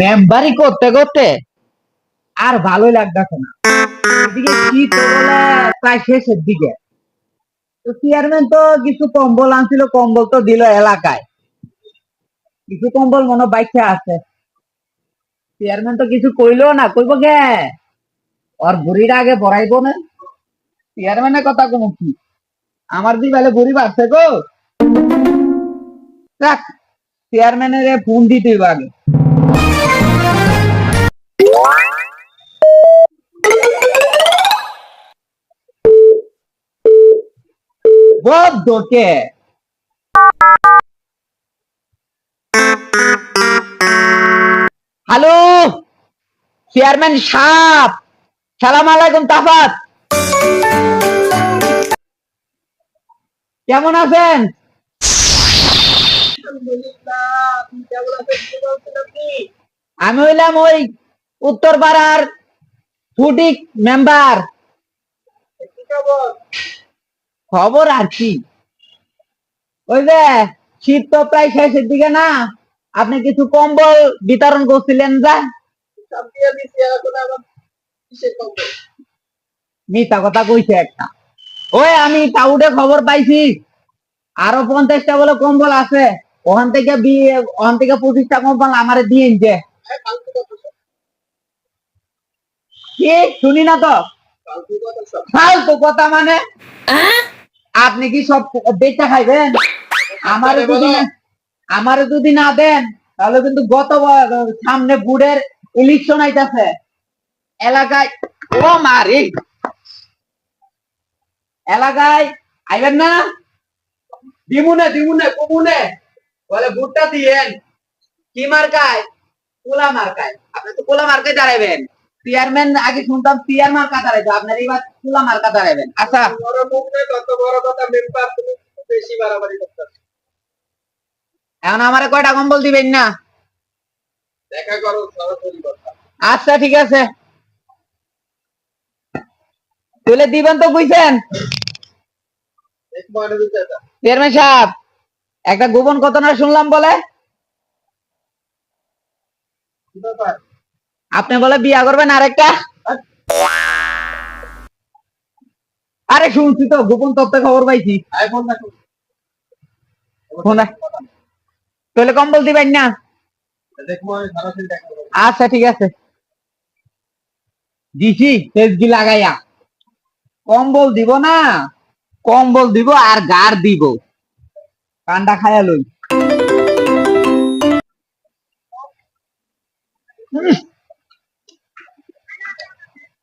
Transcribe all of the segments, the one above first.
মেম্বারি করতে করতে আর ভালোই লাগতেছে না এদিকে বলে, প্রায় শেষের দিকে। তো চেয়ারম্যান তো কিছু কম্বল আনছিল, কম্বল তো দিল এলাকায়। কিছু কম্বল মনে বাইকে আছে। চেয়ারম্যান তো কিছু কইলো না, কইব কে? ওর বুড়ির আগে বড়াইবো না। চেয়ারম্যানের কথা কোনো কি? আমার দি বেলে বুড়ি বাড়ছে গো। চেয়ারম্যানের ফোন দিতে হইবো আগে। বদ্ধকে হ্যালো, চেয়ারম্যান সাপ সালাম আলাইকুম তাফাত। কেমন আছেন? আমি হইলাম ওই উত্তর পাড়ার ফুটিক মেম্বার। খবর আর কি? ওই যে, শীত তো প্রায় শেষের দিকে না, আপনি কিছু কম্বল বিতরণ করছিলেন যা? মিথ্যা কথা কইছে একটা। ওই আমি টাউডে খবর পাইছি, আরও পঞ্চাশটা বলে কম্বল আছে, ওখান থেকে বিয়ে ওখান থেকে পঁচিশটা কম্বল আমারে দিয়ে যে। কি? শুনি না তো? ফালতু কথা মানে? আপনি কি সব বেচা খাইবেন? আমার যদি আমারে যদি না দেন তাহলে কিন্তু গত সামনে বুড়ের ইলেকশন আইতাছে। এলাকায় ও মারি এলাকায় আইবেন না? দিমুনে দিমুনে কমুনে। বলে ভুট্টা দিয়েন। কি মার্কায়? কোলা মার্কায়। আপনি তো কোলা মার্কায় দাঁড়াবেন চেয়ারম্যান আগে শুনতাম চেয়ার মার্কা দাঁড়াইতো আপনার এবার মার্কা দাঁড়াবেন আচ্ছা। এখন আমারে কয়টা কম্বল দিবেন না? আচ্ছা ঠিক আছে। তুলে দিবেন তো বুঝছেন? চেয়ারম্যান সাহেব একটা গোপন ঘটনা শুনলাম বলে? আপনি বলে বিয়া করবেন আরেকটা? আরে শুনছি তো গোপন তথ্য খবর পাইছি। তাহলে কম্বল দিবেন না? আচ্ছা ঠিক আছে। দিছি তেজগি লাগাইয়া। কম্বল দিব না? কম্বল দিব আর গার দিব। কান্ডা খায়া লই।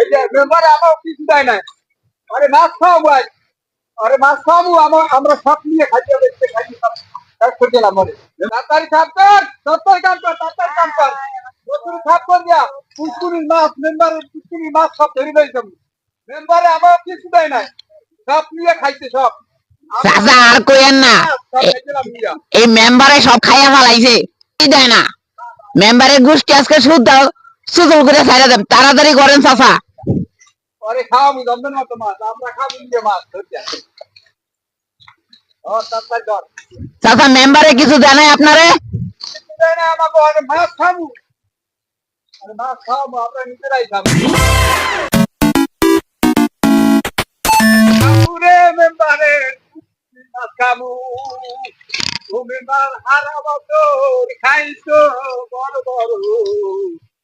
এই যে মেম্বারে আমার কিছু দেয় নাই। আরে মাছ আরে মাছ খাওয়াবো আমার আমরা সব নিয়ে খাইতে হবে খাইতে সব করে দিলাম আরে তাড়াতাড়ি সাফ কর তাড়াতাড়ি কাম কর তাড়াতাড়ি কাম কর বছর সাফ কর দিয়া। কুস্কুরির মাছ মেম্বারে কুস্কুরির মাছ সব ধরে নাই যাব মেম্বারে আমার কিছু দেয় নাই। সব নিয়ে খাইতে সব। চাচা আর কইেন না। সব খাইছিলাম নিয়া এই মেম্বারে সব খাইয়া ফেলাইছে। দেয় না? মেম্বারের গোষ্ঠী আজকে সুদ দাও সুদল করে ছাইরা দেব। তাড়াতাড়ি করেন চাচা। আরে খাও আমি দমদম মতো মাছ আমরা খাব নিজে মাছ ধরতে ও তাড়াতাড়ি ধর। চাচা মেম্বারে কিছু জানাই আপনারে? দেয় না আমাকে আরে মাছ খাব। আরে মাছ খাব আমরা নিজেরাই খাব। খাবুরে মেম্বারে মাছ খাব। তুমি মার হারাবো তো খাইছো বড় বড়।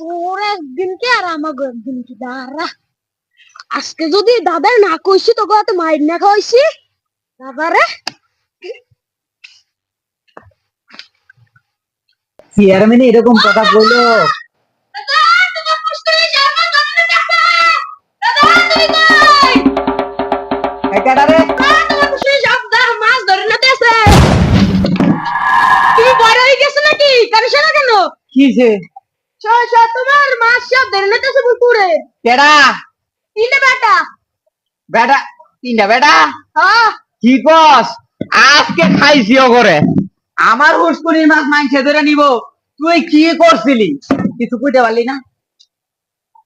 তোর একদিনকে আর আমাকে একদিনকে দাঁড়া। আজকে যদি দাদার না কইছি তোকে এত মাইর না খাওয়াইছি দাদারে চেয়ারম্যান এরকম কথা বলল। একাডারে মাছ তোমার মাছ সব ধরে নিতেছে পুকুরে। তিনটে বেটা। বেটা তিনটা বেটা? হ্যাঁ। কি আজকে খাইছি করে আমার হুসকুনির মাছ মাংসে ধরে নিব। তুই কি করছিলি? কিছু কইতে পারলি না?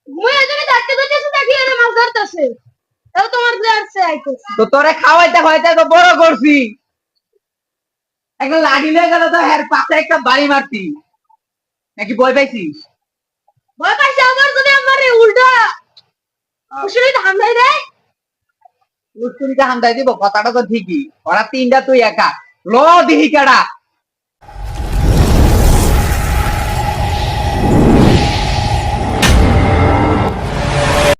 মুই এখানে থাকতে দেখি মাছ ধরতেছে। তাও তোমার আইতেছে। তো তোরে খাওয়াইতে খাওয়াইতে তো বড় করছি। একটা লাঠি লয়ে গেল তো হ্যার পাশে একটা বাড়ি মারতি। নাকি ভয় পাইছিস? ভয় পাইছি আবার যদি আমার উল্টা উসুরি হামলাই দেয়? হুসকুনিকে হামলাই দিব কথাটা তো ঠিকই। ওরা তিনটা তুই একা। ল দিহি কেডা?